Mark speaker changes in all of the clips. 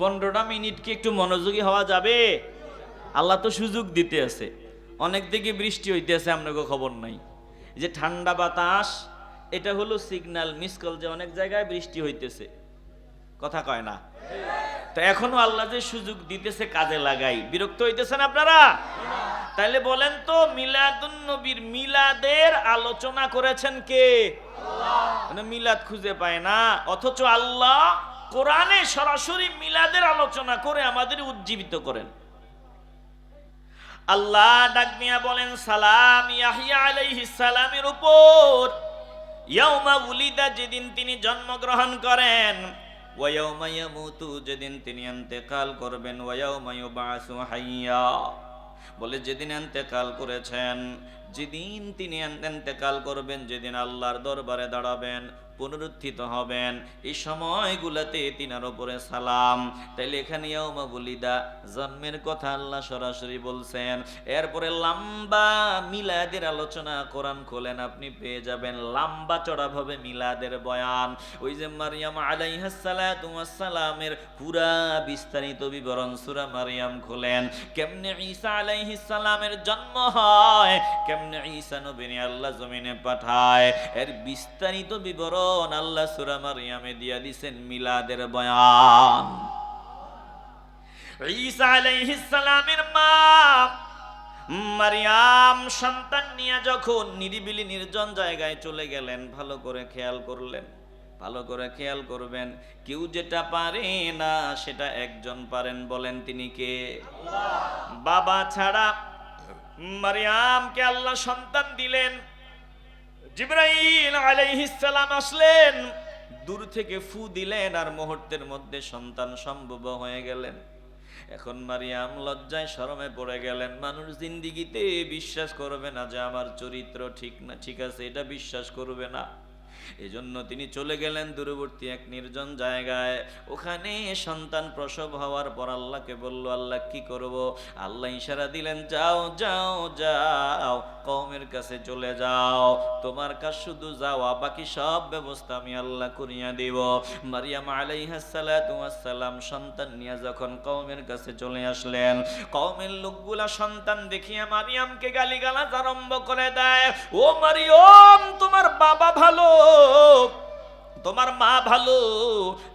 Speaker 1: পনেরোটা মিনিট কি একটু মনোযোগী হওয়া যাবে? আল্লাহ তো সুযোগ দিতে আছে। অনেক দিকে বৃষ্টি হইতে আছে আপনাকে খবর নাই। যে ঠান্ডা বাতাস, এটা হলো সিগন্যাল মিস কল যে অনেক জায়গায় বৃষ্টি হইতেছে। কথা কয় না? তো এখনও আল্লাহ যে সুযোগ দিতেছে, কাজে লাগাই। বিরক্ত হইতেছেন আপনারা? তাইলে বলেন তো, মিলাদুন নবীর মিলাদের আলোচনা করেছেন কে? মানে মিলাদ খুঁজে পায় না, অথচ আল্লাহ কোরআনে সরাসরি মিলাদের আলোচনা করে আমাদের উজ্জীবিত করেন। আল্লাহ ডাক দিয়া বলেন, সালাম ইয়াহিয়া আলাইহিস সালামের উপর। ইয়াউমা উলিদা, যেদিন তিনি জন্মগ্রহণ করেন ওয়ায়াউমা ইয়ামুতু, যেদিন তিনি ইন্তেকাল করবেন ওয়ায়াউমা ইউবাসু হাইয়া। বলে, যেদিন ইন্তেকাল করেছেন, যেদিন তিনি ইন্তেকাল করবেন, যেদিন আল্লাহর দরবারে দাঁড়াবেন পুনরুত্থিত হবেন। এই সময়গুলোতে তিনার উপরে সালাম। তাইলে এখানে ইয়াউমা বুলিদা জন্মের কথা আল্লাহ সরাসরি বলছেন। এরপরে লম্বা মিলাদের আলোচনা কোরআন খোলেন, আপনি পেয়ে যাবেন। লম্বা চড়াভাবে মিলাদের বয়ান। ওই যে মারিয়াম আলাইহাস সালাতু সালামের পুরা বিস্তারিত বিবরণ সূরা মারিয়াম খোলেন। কেমনে ঈসা আলাইহিস সালামের জন্ম হয়, কেমনে ঈসা নবীকে আল্লাহ জমিনে পাঠায়। এর বিস্তারিত বিবরণ আল্লাহ সূরা মারিয়ামে দিয়া দিছেন মিলাদের বয়ান। ঈসা আলাইহিস সালামের মা মারিয়াম সন্তান নিয়ে যখন নিরিবিলি নির্জন জায়গায় চলে গেলেন, ভালো করে খেয়াল করলেন, ভালো করে খেয়াল করবেন, কেউ যেটা পারে না, সেটা একজন পারেন বলেন তিনি কে? বাবা ছাড়া মারিয়ামকে আল্লাহ সন্তান দিলেন। জিব্রাইল আলাইহিস সালাম আসলেন। দূর থেকে ফু দিলেন আর মুহূর্তের মধ্যে সন্তান সম্ভব হয়ে গেলেন। এখন মারিয়াম লজ্জায় শরমে পড়ে গেলেন। মানুষ জিন্দিগিতে বিশ্বাস করবে না যে আমার চরিত্র ঠিক না, ঠিক আছে, এটা বিশ্বাস করবে না। এজন্য তিনি চলে গেলেন দূরবর্তী এক নির্জন জায়গায়। ওখানে সন্তান প্রসব হওয়ার পর আল্লাহকে বলল, আল্লাহ, কি করব? আল্লাহ ইশারা দিলেন, যাও যাও যাও। কওমের কাছে চলে যাও। তোমার কাছ শুধু যাওয়া, বাকি সব ব্যবস্থা আমি আল্লাহ করিয়া দিব। মারিয়াম আলাইহাসালাম সন্তান নিয়ে যখন কওমের কাছে চলে আসলেন, কওমের লোকগুলা সন্তান দেখিয়া মারিয়ামকে গালিগালাজ আরম্ভ করে দেয়, ও মারিয়ম, তোমার বাবা ভালো। তোমার মা ভালো,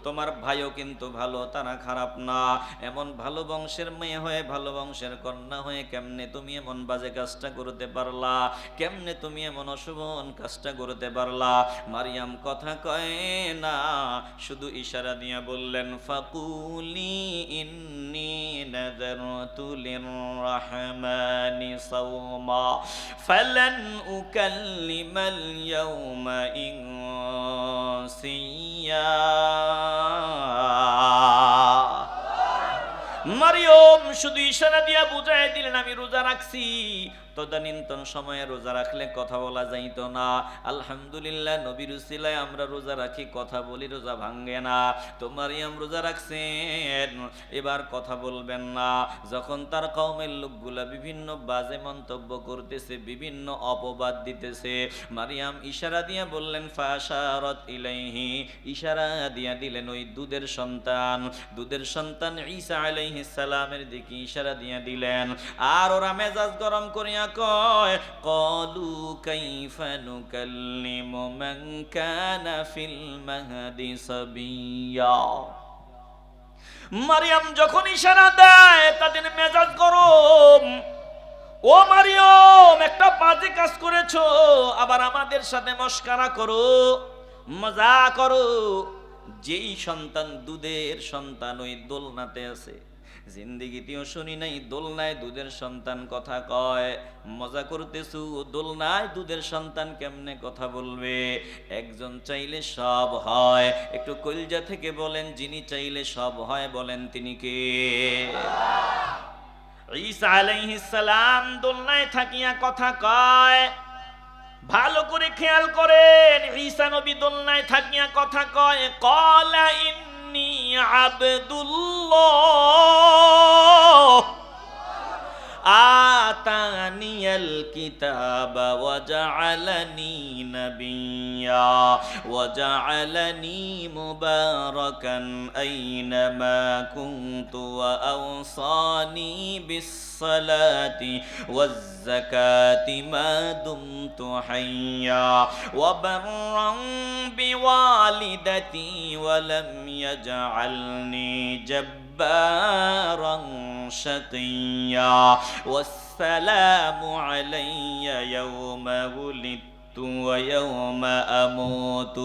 Speaker 1: তোমার ভাইও কিন্তু ভালো, তারা খারাপ না। এমন ভালো বংশের মেয়ে হয়ে, ভালো বংশের কন্যা হয়ে কেমনে তুমি এমন বাজে কাজটা করতে পারলা? কেমনে তুমি এমন অশুভন কাজটা করতে পারলা? মারিয়াম কথা কয় না, শুধু ইশারা দিয়া বললেন, ফাকুলি ইন্নি নাযারতু লিররহমানি সাওমা, ফালান উকাল্লিমাল ইয়াওমা ইনসিয়া মারিয়ম শুধু ইশারা দিয়া বুঝাই দিলেন আমি রোজা রাখছি। তদানীন্তন সময়ে রোজা রাখলে কথা বলা যাইতো না। আলহামদুলিল্লাহ, নবীর উসিলায় আমরা রোজা রাখি, কথা বলি, রোজা ভাঙ্গে না। তো মারিয়াম রোজা রাখছেন, এবার কথা বলবেন না। যখন তার কওমের লোকগুলা বিভিন্ন বাজে মন্তব্য করতেছে, বিভিন্ন অপবাদ দিতেছে, মারিয়াম ইশারা দিয়া বললেন, ফাশারত ইলাইহি। ইশারা দিয়া দিলেন ওই দুধের সন্তান। দুধের সন্তান ঈসা আলাইহিস সালামের দিকে ইশারা দিয়া দিলেন। আর ওরা মেজাজ গরম করিয়া কয়, কলু কাইফা নুকাল্লিমু মান কানা ফিল মাহদি সাবিয়া। মারিয়াম যখন ইশারা দেয়, তাদের মেজাজ গরম। ও মারিয়ম, একটা বাজে কাজ করেছ, আবার আমাদের সাথে মস্কারা করো, মজা করো। যেই সন্তান দুধের সন্তান ওই দোলনাতে আছে। জিন্দিগিতেও শুনি নাই দোলনায় দুধের সন্তান কথা কয়। মজা করতেছু দোলনায় দুধের সন্তান কেমনে কথা বলবে? একজন চাইলে সব হয়, একটু কলজা থেকে বলেন, যিনি চাইলে সব হয় বলেন তিনি কে? ঈসা আলাইহিস সালাম দোলনায় থাকিয়া কথা কয়। ভালো করে খেয়াল করেন, ঈসা নবী দোলনায় থাকিয়া কথা কয়, কলা আবদুল্লাহ آتاني الكتاب وجعلني نبيا وجعلني مباركا أينما كنت وأوصاني بالصلاة والزكاة ما دمت حيا وبرا بوالدتي ولم يجعلني جبارا. شقيا والسلام علي يوم ولدت ويوم أموت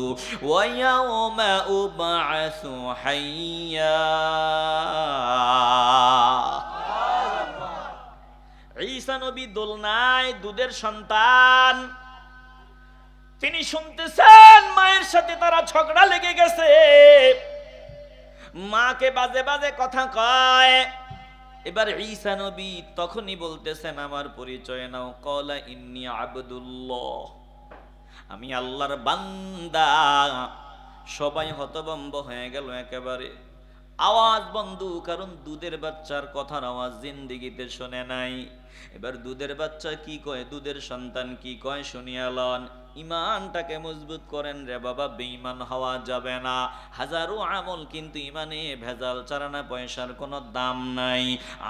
Speaker 1: ويوم أبعث حيا ঈসা নবী দোলনায় দুধের সন্তান তিনি শুনতেছেন মায়ের সাথে তারা ঝগড়া লেগে গেছে মাকে বাজে বাজে কথা কয়। এবার ঈসা নবী তখনই বলতেছেন, আমার পরিচয় নাও কলা ইন্নি আবদুল্লাহ। আমি আল্লাহর বান্দা। সবাই হতবম্ব হয়ে গেল একেবারে। আওয়াজ বন্ধু, কারণ দুধের বাচ্চার কথার আওয়াজ জিন্দিগিতে শোনে নাই। এবার দুধের বাচ্চা কি কয়, দুধের সন্তান কি কয় শুনিয়ালন ইমানটাকে মজবুত করেন রে বাবা, বেঈমান হওয়া যাবে না। হাজারো আমল কিন্তু ইমানে ভেজাল, চারানা পয়সার কোনো দাম নাই।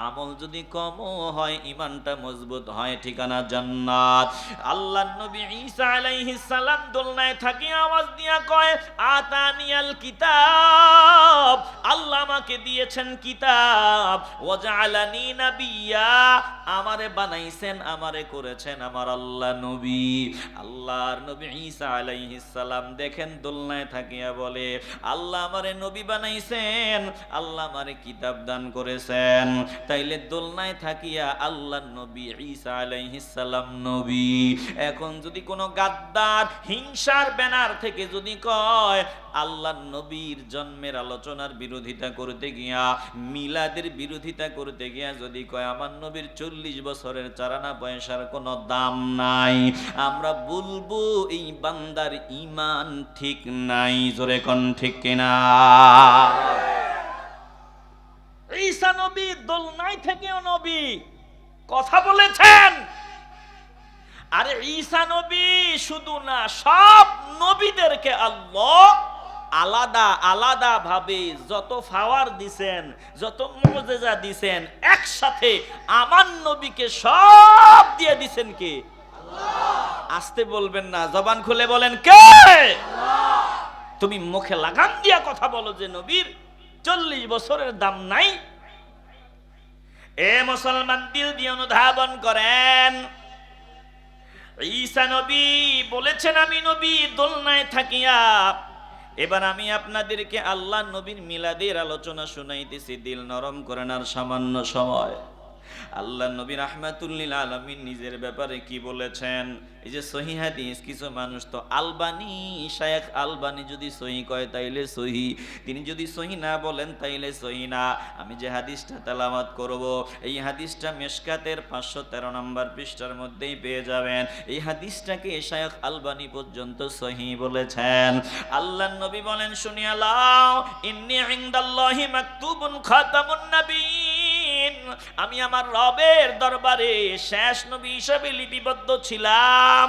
Speaker 1: আমল যদি কমও হয়, ইমানটা মজবুত হয়, ঠিকানা জান্নাত। আল্লাহ নবী ঈসা আলাইহিস সালাম দোলনায় থাকি আওয়াজ দিয়া কয় আতানিয়াল কিতাব। আল্লাহ আমাকে দিয়েছেন কিতাব। ওয়াজআলানি নাবিয়্যা আমারে বানাইছেন আমারে করেছেন আমার আল্লাহ নবী। আল্লাহর নবী ঈসা আলাইহিস সালাম দেখেন দোলনায় থাকিয়া বলে, আল্লাহ আমারে নবী বানাইছেন, আল্লাহ আমারে কিতাব দান করেছেন। তাইলে দোলনায় থাকিয়া আল্লাহ নবী ঈসা আলাইহিস সালাম নবী। এখন যদি কোনো গাদ্দার হিংসার ব্যানার থেকে যদি কয় আল্লাহ নবীর জন্মের আলোচনার বিরোধিতা করতে গিয়া, মিলাদের বিরোধিতা করতে গিয়া যদি কয়, আমার নবীর চল্লিশ বছরের চারানা পয়সার কোনো দাম নাই, আমরা বলব, এই বান্দার ইমান ঠিক নাই, জোরে কোন ঠিক কিনা? ঈসা নবী দোলনাই থেকেও নবী, কথা বলেছেন। আরে ঈসা নবী শুধু না, সব নবীদেরকে আল্লাহ আলাদা আলাদা ভাবে যত ফাওয়ার দিছেন, যত মজেজা দিছেন, একসাথে আমার নবীকে সব দিয়ে দিছেন কে? আসতে বলবেন না, জবান খুলে বলেন, কে? তুমি মুখে লাগাম দিয়া কথা বলো যে নবীর চল্লিশ বছরের দাম নাই। এ মুসলমান, দিল দিয়ে অনুধাবন করেন। ঈসা নবী বলেছেন, আমি নবী দোলনায় থাকিয়া। এবার আমি আপনাদেরকে আল্লাহ নবীর মিলাদের আলোচনা শুনাইতেছি, দিল নরম করেন আর সামান্য সময়। আল্লাহ নবী রাহমাতুল্লিল আলমিন নিজের ব্যাপারে কি বলেছেন? এই যে সহি হাদিস, কিছু মানুষ তো আলবানি, শায়েখ আলবানি যদি সহি কয় তাইলে সহি, তিনি যদি সহি না বলেন তাইলে সহি না। আমি যে হাদিসটা তেলামাত করব, এই হাদিসটা মেশকাতের পাঁচশো তেরো নম্বর পৃষ্ঠার মধ্যেই পেয়ে যাবেন। এই হাদিসটাকে শায়েখ আলবানি পর্যন্ত সহি বলেছেন। আল্লাহ নবী বলেন, শুনিয়া লাও, ইন্নি ইনদাল্লাহি মাকতুবুন খাতামুন নাবিয়িন আমি আমার রবের দরবারে শেষ নবী হিসাবে লিপিবদ্ধ ছিলাম।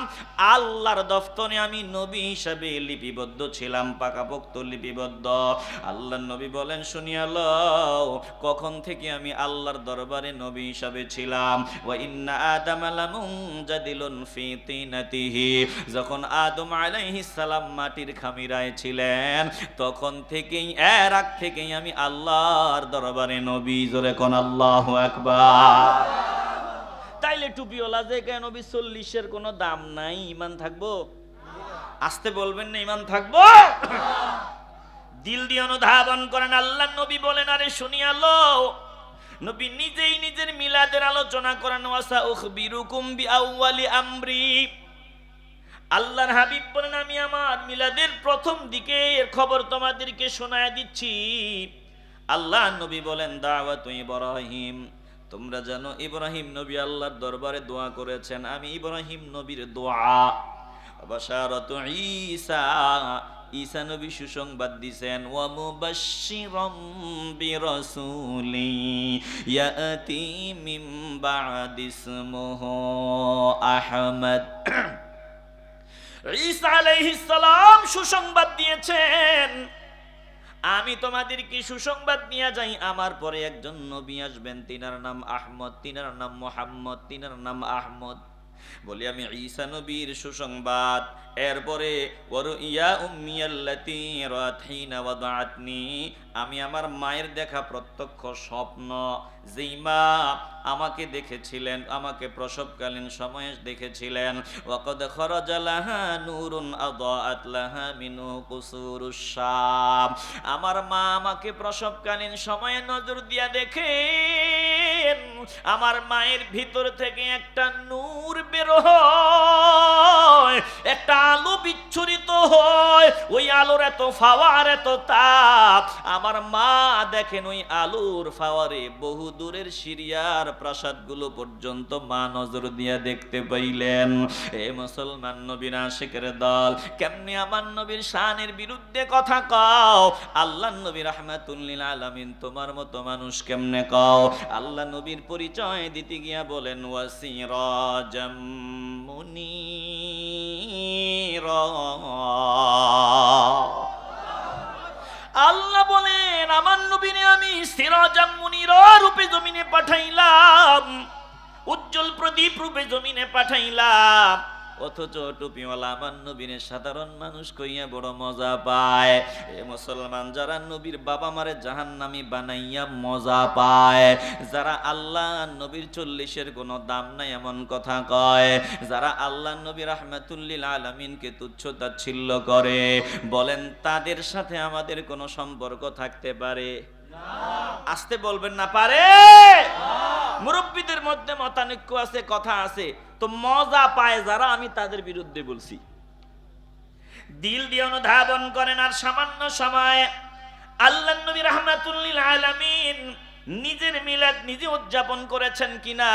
Speaker 1: আল্লাহর দফতরে আমি নবী হিসাবে লিপিবদ্ধ ছিলাম, পাকাপোক্ত লিপিবদ্ধ। আল্লাহ নবী বলেন, শুনিয়া লও, কখন থেকে আমি আল্লাহর দরবারে নবী হিসাবে ছিলাম? ওয়া ইন্না আদাম লামুনজাদিলুন ফি তিনাতিহি। যখন আদম আলাইহিস সালাম মাটির খামিরায় ছিলেন, তখন থেকেই, এর আগ থেকেই আমি আল্লাহর দরবারে নবী। জোরে কোন আল্লাহু। আকবার। তাইলে টুপিওয়ালা যে কেন নবী চল্লিশের কোনো দাম নাই? ইমান থাকব? আসতে বলবেন না ইমান থাকব? দিল দিয়ে অনুধাবন করেন, আল্লাহ নবী বলেন, আরে শুনিয়ালো নবী নিজেই নিজের মিলাদের আলোচনা করেন, ওয়াসা উখবিরুকুম বিআউয়ালি আমরি। আল্লাহর হাবিব বলেন, আমি আমার মিলাদের প্রথম দিকে এর খবর তোমাদেরকে শোনায় দিচ্ছি। আল্লাহ নবী বলেন দাওয়াত ইব্রাহিম, তোমরা জানো ইব্রাহিম নবী আল্লাহর দরবারে দোয়া করেছেন, আমি ইব্রাহিম নবীর দোয়া। ঈসা ঈসা নবী সুসংবাদ দিছেন, ওয়া মুবাশশিরাম বিরাসূলি, ইয়াতি মিন বা'দি ইসমুহু আহমদ। ঈসা আলাইহিস সালাম সুসংবাদ দিয়েছেন আমি তোমাদের কি সুসংবাদ নিয়ে যাই? আমার পরে একজন নবী আসবেন, তিনার নাম আহমদ, তিনার নাম মোহাম্মদ, তিনার নাম আহমদ। বলি, আমি ঈসা নবীর সুসংবাদ। এরপরে, ওর ইয়া উম্মিয়াল্লাতি রাতহিনা ওয়াদাআতনি আমি আমার মায়ের দেখা প্রত্যক্ষ স্বপ্ন। যেই মা আমাকে দেখেছিলেন, আমাকে প্রসবকালীন সময়ে দেখেছিলেন। ওয়াকদ খরাজা লাহা নূরুন আদাআত লাহা মিনু কুসুরুস আমার মা আমাকে প্রসবকালীন সময়ে নজর দিয়া দেখেন। আমার মায়ের ভিতর থেকে একটা নূর বের হয়, একটা আলো বিচ্ছুরিত হয়। ওই আলোর এত ফাওয়ার, এত তাপ। আমার মা দেখেন ওই আলুর ফাওয়ারে বহু দূরের সিরিয়ার প্রাসাদগুলো পর্যন্ত মা নজর দিয়া দেখতে পাইলেন। এ মুসলমান নবীর আশিকের দল, কেমনি আমার নবীর শানের বিরুদ্ধে কথা কও? আল্লাহ নবী রাহমাতুল্লিল আলামিন তোমার মতো মানুষ কেমনে কও? আল্লাহ নবীর পরিচয় দিতে গিয়া বলেন, ওয়াসিরাজাম মুনীরা। আল্লাহ আমার নবীনে আমি রূপে জমিনে পাঠাইলাম উজ্জ্বল প্রদীপ রূপে জমিনে পাঠাইলাম। অথচ টুপিওয়ালা আমার নবীনে সাধারণ মানুষ কইয়া বড় মজা পায়। এ মুসলমান যারা নবীর বাবা মারে জাহান্নামি বানাইয়া মজা পায়, যারা আল্লাহ নবীর চল্লিশের কোনো দাম নাই এমন কথা কয়, যারা আল্লাহ নবী রাহমাতুল্লিল আলামিনকে তুচ্ছ তাচ্ছিল্য করে, বলেন তাদের সাথে আমাদের কোনো সম্পর্ক থাকতে পারে? আসতে বলবেন না, পারে? মুরব্বীদের মধ্যে মতানৈক্য আছে, কথা আছে। তো মজা পায় যারা, আমি তাদের বিরুদ্ধে বলছি। দিল দিয়ে অনুধাবন করেন আর সামান্য সময় আল্লাহ নবী রহমাতুল্লিল আলামিন নিজের মিলাদ নিজে উদযাপন করেছেন কিনা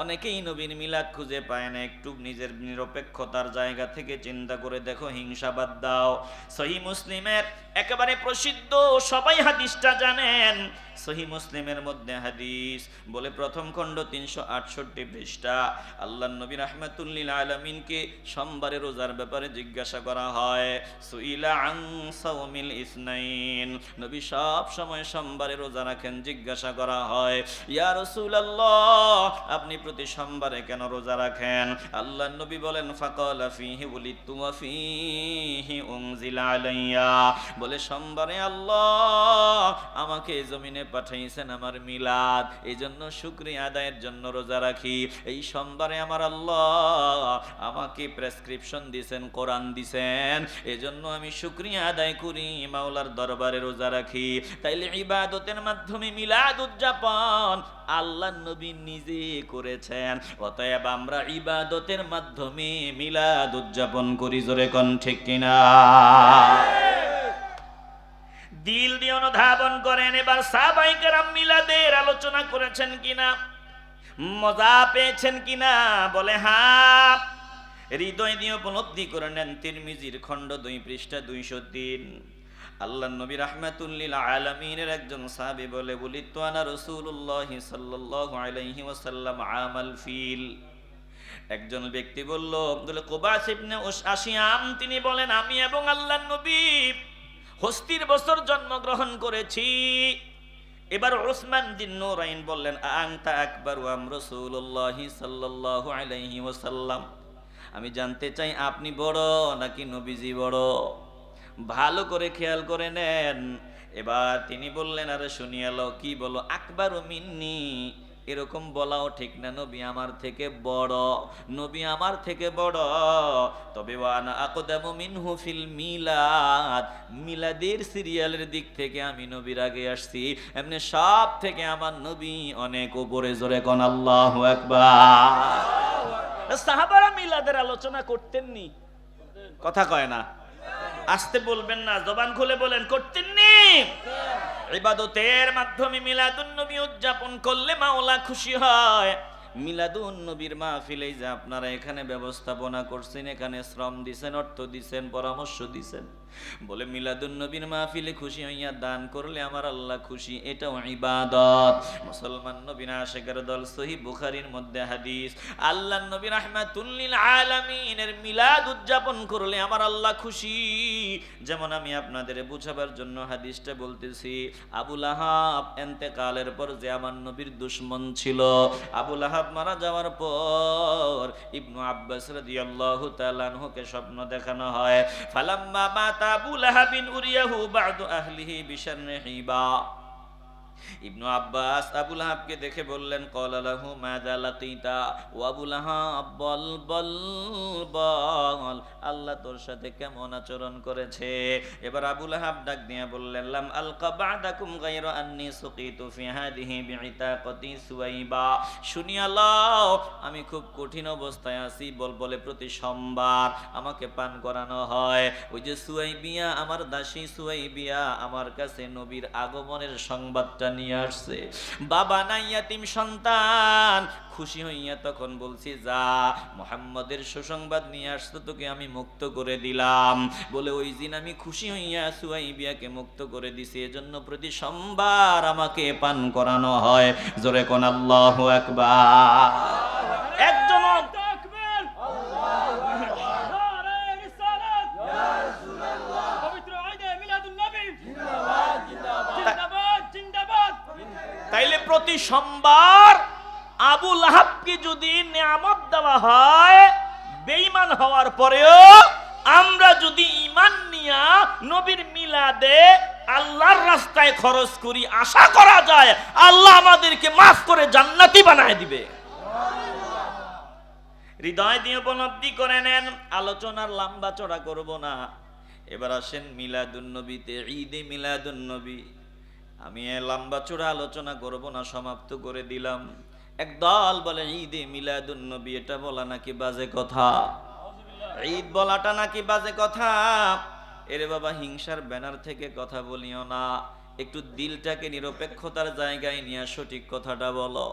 Speaker 1: অনেকেই নবীন মিলাদ খুঁজে পায় না একটু নিজের নিরপেক্ষতার জায়গা থেকে চিন্তা করে দেখো হিংসাবাদ দাও। সহি মুসলিমের একেবারে প্রসিদ্ধ, সবাই হাদিসটা জানেন। সহি মুসলিমের মধ্যে হাদিস, বলে প্রথম খণ্ড তিনশো আটষট্টি পৃষ্ঠা। আল্লাহ নবী রহমাতুল্লিল আলমিনকে সোমবারে রোজার ব্যাপারে জিজ্ঞাসা করা হয়, সুইলা আং সাউমিল ইসনাইন। নবী সব সময় সোমবারে রোজা রাখেন, জিজ্ঞাসা করা হয়, ইয়া রাসূলুল্লাহ, আপনি প্রতি সোমবারে কেন রোজা রাখেন? আল্লাহ নবী বলেন, ফাকালা ফিহি উলিতু ওয়া ফিহি উনজিলা আলাইয়া। বলে, সোমবারে আল্লাহ আমাকে জমিনে পাঠাইছেন আমার মিলাদ। এই জন্য শুক্রিয়া আদায়ের জন্য রোজা রাখি। এই সোমবারে আমার আল্লাহ আমাকে প্রেসক্রিপশন দিছেন, কোরআন দিছেন। এই জন্য আমি শুক্রিয়া আদায় করি, মাওলার দরবারে রোজা রাখি। তাইলে ইবাদতের মাধ্যমে মিলাদ উদযাপন আল্লাহ নবী নিজে করেছেন। অতএব আমরা ইবাদতের মাধ্যমে মিলাদ উদযাপন করি, জোরে কোন ঠিক কিনা? দিল দিয়ে অনুধাবন করেন, এবার সাহাবাইকারাম মিলাদের আলোচনা করেছেন কিনা? মজা পেয়েছেন কিনা? বলে হ্যাঁ হৃদয় দিয়ে উপলব্ধি করে নেন তিরমিজির খণ্ড দুই পৃষ্ঠা দুইশো তিন। আল্লাহ নবী রাহমাতুল্লিল আলামিনের একজন সাহাবী বলে বলি আনা রসুল্লাহ সাল্লাল্লাহু আলাইহি ওয়াসাল্লাম আমাল ফিল। একজন ব্যক্তি বলল, বলে, কোবাস ইবনে আশিয়াম তিনি বলেন, আমি এবং আল্লাহ নবী হস্তির বছর জন্মগ্রহণ করেছি। এবার ওসমান দিন নুরাইন বললেন আংতা আকবর ওয়াম রসুল্লাহ সাল্লাল্লাহু আলাইহি ওয়াসাল্লাম? আমি জানতে চাই আপনি বড় নাকি নবীজি বড়? ভালো করে খেয়াল করে নেন। এবার তিনি বললেন আরে শুনিয়ালো কি বলো? আকবর মিন্নি। এরকম বলাও ঠিক না নবী আমার থেকে বড়। নবী আমার থেকে বড়। তবে ওয়ানা আকদামু মিনহু ফিল মিলাদ। মিলাদের সিরিয়ালের দিক থেকে আমি নবীর আগে আসছি। এমনি সব থেকে আমার নবী অনেক উপরে। জোরে কোন আল্লাহু আকবার। সাহাবারা মিলাদের আলোচনা করতেননি। কথা কয় না। আসতে বলবেন না, জবান খুলে বলেন করতেন করতেননি? ইবাদতের মাধ্যমে মিলাদুন নবী উদযাপন করলে মাওলা খুশি হয়। মিলাদুন নবীর মাহফিলে যে আপনারা এখানে ব্যবস্থাপনা করছেন, এখানে শ্রম দিছেন, অর্থ দিছেন, পরামর্শ দিছেন। বলে মিলাদুন নবীর মাহফিলে খুশি হইয়া দান করলে আমার আল্লাহ খুশি, এটাও ইবাদত। মুসলমান নবীন আশেকের দল সহি বুখারীর মধ্যে হাদিস, আল্লাহ নবী রাহমাতুল্লিল আলামিনের মিলাদ উদযাপন করলে আমার আল্লাহ খুশি। যেমন আমি আপনাদের বুঝাবার জন্য হাদিসটা বলতেছি আবুল আহাব এন্তেকালের পর যে আমার নবীর দুশ্মন ছিল আবুল আহাব মারা যাওয়ার পর ইবনু আব্বাস রাদিয়াল্লাহু তাআলা আনহুকে স্বপ্ন দেখানো হয়। ফালাম্মা মাতা আবু লাহাবিন উরিয়াহু বাদু আহলিহি বিশারনি হিবা। ইবনু আব্বাস আবুল হাবকে দেখে বললেন, কল আলাহু মাদা লাকিতা ও আবুল হাব বল বল বল। আল্লাহ তোর সাথে কেমন আচরণ করেছে? এবার আবুল আহাব ডাক দিয়ে বললেন, লাম আলকা বাদাকুম গায়রা আন্নি সুকিতু ফি হাদিহি বিইতাকাতি সুয়াইবা। শুনিয়া লও আমি খুব কঠিন অবস্থায় আছি, বল বলে প্রতি সোমবার আমাকে পান করানো হয়। ওই যে সুয়াইবিয়া, আমার দাসী সুয়াইবিয়া, আমার কাছে নবীর আগমনের সংবাদটা নিয়ে আসছে। বাবা নাই ইয়াতিম সন্তান। খুশি হইয়া তখন বলছি, যা, মোহাম্মদের সুসংবাদ নিয়ে আসতো তোকে আমি মুক্ত করে দিলাম। বলে, ওই দিন আমি খুশি হইয়া সুয়াইবিয়াকে মুক্ত করে দিছি, এজন্য প্রতি সোমবার আমাকে পান করানো হয়। জোরে কোন আল্লাহ একজন তাইলে প্রতি সোমবার আবু লাহাবকে যদি নিয়ামত দেওয়া হয় বেঈমান হওয়ার পরেও আমরা যদি ঈমান নিয়া নবীর মিলাদে আল্লাহর রাস্তায় খরচ করি, আশা করা যায় আল্লাহ আমাদেরকে মাফ করে জান্নাতি বানায় দিবে। হৃদয় দিয়ে উপলব্ধি করে নেন, আলোচনার লম্বা চড়া করব না। এবার আসেন মিলাদুন নবীতে, ঈদে মিলাদুন নবী। আমি লম্বা চূড়া আলোচনা করব না, সমাপ্ত করে দিলাম। একদল বলে, ঈদে মিলাদুন নবী এটা বলা নাকি বাজে কথা? ঈদ বলাটা নাকি বাজে কথা? এরে বাবা, হিংসার ব্যানার থেকে কথা বলিও না। একটু দিলটাকে নিরপেক্ষতার জায়গায় নিয়ে সঠিক কথাটা বলো।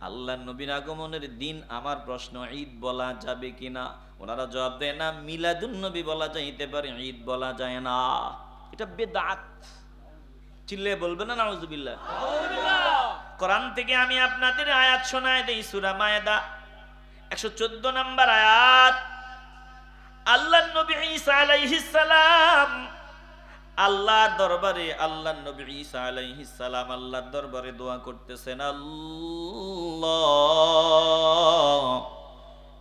Speaker 1: আল্লাহ নবীর আগমনের দিন, আমার প্রশ্ন, ঈদ বলা যাবে কিনা? ওনারা জবাব দেয়, না মিলাদুন নবী বলা যাইতে পারে, ঈদ বলা যায় না। এটা বেদাত। চিল্লে বলবে না, নাউজুবিল্লাহ। কোরআন থেকে আমি আপনাদের আয়াত শোনায় দেই সূরা মায়দা। 114 নম্বর আয়াত। আল্লাহ নবী ঈসা আলাইহিস সালাম আল্লাহর দরবারে আল্লাহ নবী ঈসা আলাইহিস সালাম আল্লাহর দরবারে দোয়া করতেছেন আল্লাহ।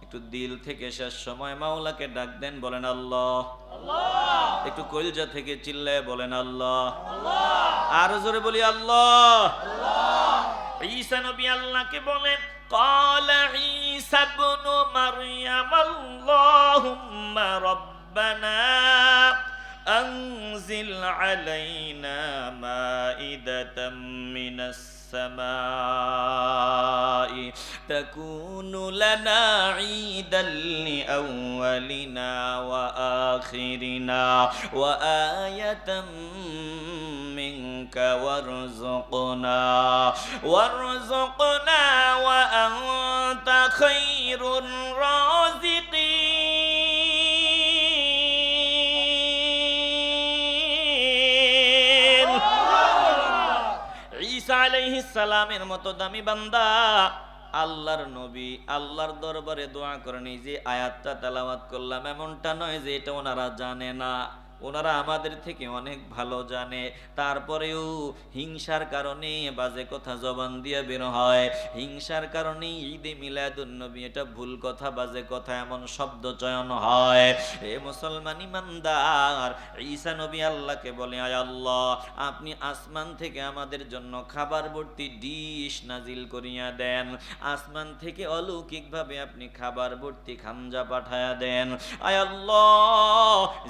Speaker 1: একটু দিল থেকে শেষ সময় মাওলাকে ডাক দেন বলেন আল্লাহ। একটু কলজা থেকে চিল্লায় বলেন আল্লাহ। আরও জোরে বলি আল্লাহ। ঈসা নবী আল্লাহকে বলেন قال عيسى ابن مريم اللهم ربنا أنزل علينا مائدة من السماء تكون لنا عيدا لأولنا وآخرنا وآية منك وارزقنا وارزقنا وأنت خير الرازقين ঈসা আলাইহিস সালামের মতো দামি বান্দা আল্লাহর নবী, আল্লাহর দরবারে দোয়া করেনি যে আয়াতটা তেলাওয়াত করলাম, এমনটা নয় যে এটা ওনারা জানে না। ওনারা আমাদের থেকে অনেক ভালো জানে। তারপরেও হিংসার কারণে বাজে কথা জবান দিয়ে বের হয়। হিংসার কারণে ঈদে মিলাদুন নবী এটা ভুল কথা, বাজে কথা, এমন শব্দ চয়ন হয়। এ মুসলমান ইমানদার, ঈসা নবী আল্লাহকে বলে, আয় আল্লাহ, আপনি আসমান থেকে আমাদের জন্য খাবার ভর্তি ডিশ নাজিল করিয়া দেন। আসমান থেকে অলৌকিকভাবে আপনি খাবার ভর্তি খামজা পাঠায়া দেন। আয় আল্লাহ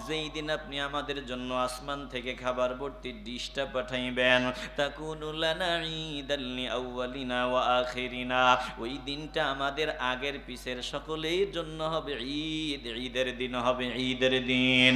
Speaker 1: যেই দিন আপনি আমাদের জন্য আসমান থেকে খাবার ভর্তি ডিশটা পাঠাইবেন আউয়ালিনা ওয়া ওই দিনটা আমাদের আগের পিছের সকলের জন্য হবে ঈদ, ঈদের দিন হবে ঈদের দিন।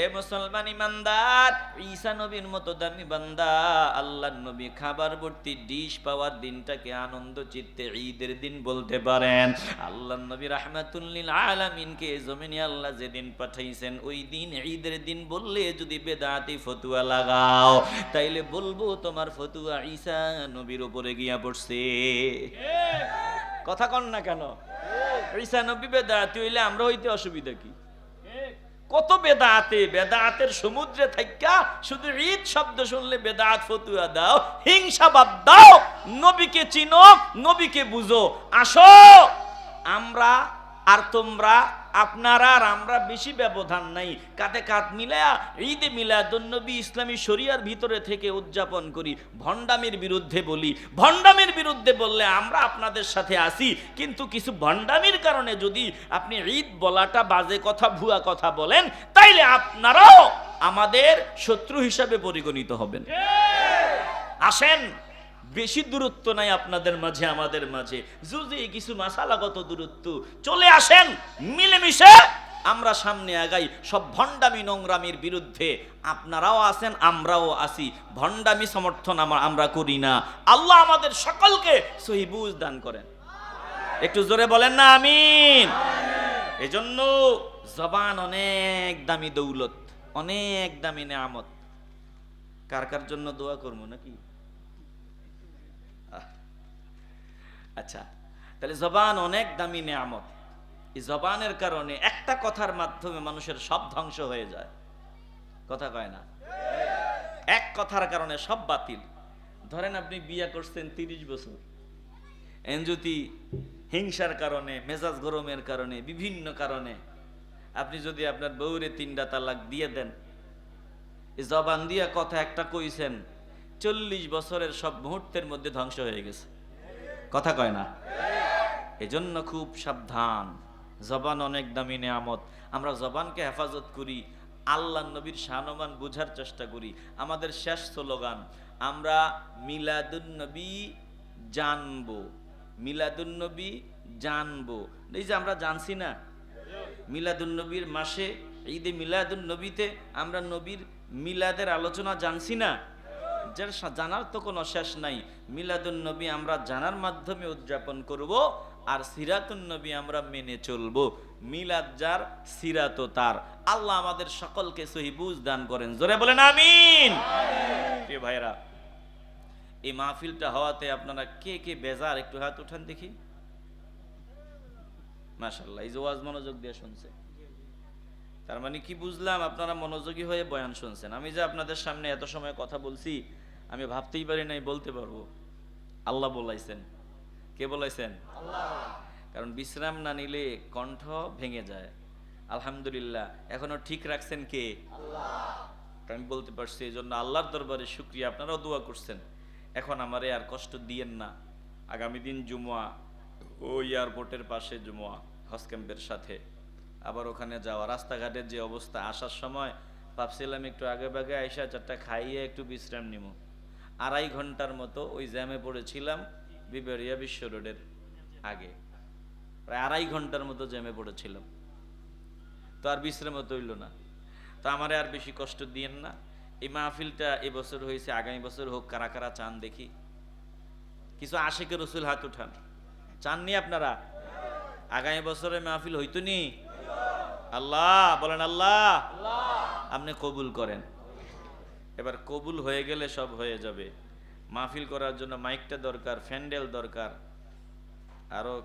Speaker 1: এ মুসলমান ইমানদার, ঈসা নবীর মতো দামি বান্দা, আল্লাহ নবী খাবার ভর্তি ডিশ পাওয়ার দিনটাকে আনন্দ চিত্তে ঈদের দিন বলতে পারেন। আল্লাহ নবী রাহমাতুল্লিল আলামিনকে জমিনে আল্লাহ যেদিন পাঠাইছেন, ওই দিন ঈদের দিন বললে যদি বেদাতি ফতুয়া লাগাও, তাইলে বলব তোমার ফতুয়া ঈসা নবীর উপরে গিয়া পড়ছে। কথা কন না কেন? ঈসা নবী বেদাতি হইলে আমরা হইতে অসুবিধা কি? কত বেদাতে, বেদাতের সমুদ্রে থাইকা শুধু ঈদ শব্দ শুনলে বেদাত ফতুয়া দাও, হিংসা বাদ দাও, নবীকে চিনো, নবীকে বুঝো। আসো, আমরা আর তোমরা আপনারা আর আমরা বেশি ব্যবধান নাই। কাতে কাত মিলায়া ঈদে মিলাদুন্নবী ইসলামী শরিয়ার ভিতরে থেকে উদযাপন করি। ভণ্ডামির বিরুদ্ধে বলি। ভণ্ডামির বিরুদ্ধে বললে আমরা আপনাদের সাথে আসি কিন্তু কিছু ভণ্ডামির কারণে যদি আপনি ঈদ বলাটা বাজে কথা ভুয়া কথা বলেন তাইলে আপনারাও আমাদের শত্রু হিসাবে পরিগণিত হবেন। আসেন। বেশি দূরত্ব নাই আপনাদের মাঝে, আমাদের মাঝে। যদি কিছু মাসালাগত দূরত্ব চলে আসেন, মিলেমিশে আমরা সামনে আগাই। সব ভণ্ডামি নোংরামির বিরুদ্ধে আপনারাও আছেন, আমরাও আসি ভণ্ডামি সমর্থন আমরা আমরা করি না। আল্লাহ আমাদের সকলকে সহিবুজ দান করেন। একটু জোরে বলেন না, আমিন। এজন্য জবান অনেক দামি দৌলত, অনেক দামি নেয়ামত। কার কার জন্য দোয়া করব নাকি? আচ্ছা তাহলে জবান অনেক দামি নেয়ামত। এই জবানের কারণে একটা কথার মাধ্যমে মানুষের সব ধ্বংস হয়ে যায়। কথা কয় না? এক কথার কারণে সব বাতিল। ধরেন আপনি বিয়ে করছেন তিরিশ বছর। এন যদি হিংসার কারণে, মেজাজ গরমের কারণে, বিভিন্ন কারণে আপনি যদি আপনার বউরে তিনটা তালাক দিয়ে দেন, এই জবান দিয়া কথা একটা কইছেন, চল্লিশ বছরের সব মুহূর্তের মধ্যে ধ্বংস হয়ে গেছে। কথা কয় না? এজন্য খুব সাবধান। জবান অনেক দামি নেয়ামত। আমরা জবানকে হেফাজত করি, আল্লাহ নবীর শানমান বুঝার চেষ্টা করি। আমাদের শেষ স্লোগান, আমরা মিলাদুন্নবী জানব। মিলাদুন্নবী জানব। এই যে আমরা জানছি না? মিলাদুন্নবীর মাসে, ঈদে মিলাদুন্নবীতে আমরা নবীর মিলাদের আলোচনা জানছি না? যার সা- জানার তো কোনো শেষ নাই। মিলাদুন্নবী আমরা জানার মাধ্যমে উদযাপন করব আর সিরাতুন্নবী আমরা মেনে চলবো। মিলাদ যার সিরাত তার। আল্লাহ আমাদের সকলকে সহিবুজ দান করেন। জোরে বলেন আমিন। প্রিয় ভাইরা এই মাহফিলটা হওয়াতে আপনারা কে কে বেজার একটু হাত উঠান দেখি। মাশাল্লাহ এই যে ওয়াজ মনোযোগ দিয়ে শুনছে। তার মানে কি বুঝলাম আপনারা মনোযোগী হয়ে বয়ান শুনছেন। আমি যে আপনাদের সামনে এত সময় কথা বলছি আমি ভাবতেই পারি নাই, বলতে পারব। আল্লাহ বলাইছেন। কে বলাইছেন? কারণ বিশ্রাম না নিলে কণ্ঠ ভেঙে যায়। আলহামদুলিল্লাহ। এখনও ঠিক রাখছেন কে? আমি বলতে পারছি এই জন্য আল্লাহর দরবারে শুক্রিয়া। আপনারাও দোয়া করছেন। এখন আমারে আর কষ্ট দিয়েন না। আগামী দিন জুমুয়া, ও এয়ারপোর্টের পাশে জুমুয়া, হজ ক্যাম্পের সাথে। আবার ওখানে যাওয়া। রাস্তাঘাটের যে অবস্থা, আসার সময় ভাবছিলাম একটু আগে বাগে আইসা চারটা খাইয়ে একটু বিশ্রাম নিব আড়াই ঘণ্টার মতো ওই জ্যামে পড়েছিলাম বিবেরিয়া বিশ্ব রোডের আগে। প্রায় আড়াই ঘণ্টার মতো জ্যামে পড়েছিলাম। তো আর বিশ্রামও তৈল না। তো আমারে আর বেশি কষ্ট দিয়েন না। এই মাহফিলটা এবছর হয়েছে আগামী বছর হোক কারা কারা চান দেখি। কিছু আশেকে রসুল হাত উঠান। চাননি আপনারা? আগামী বছরে মাহফিল হইতো নি? আল্লাহ বলেন আল্লাহ। আপনি কবুল করেন। এবার কবুল হয়ে গেলে সব হয়ে যাবে। মাহফিল করার জন্য মাইকটা দরকার, ফ্যান্ডেল দরকার। আরও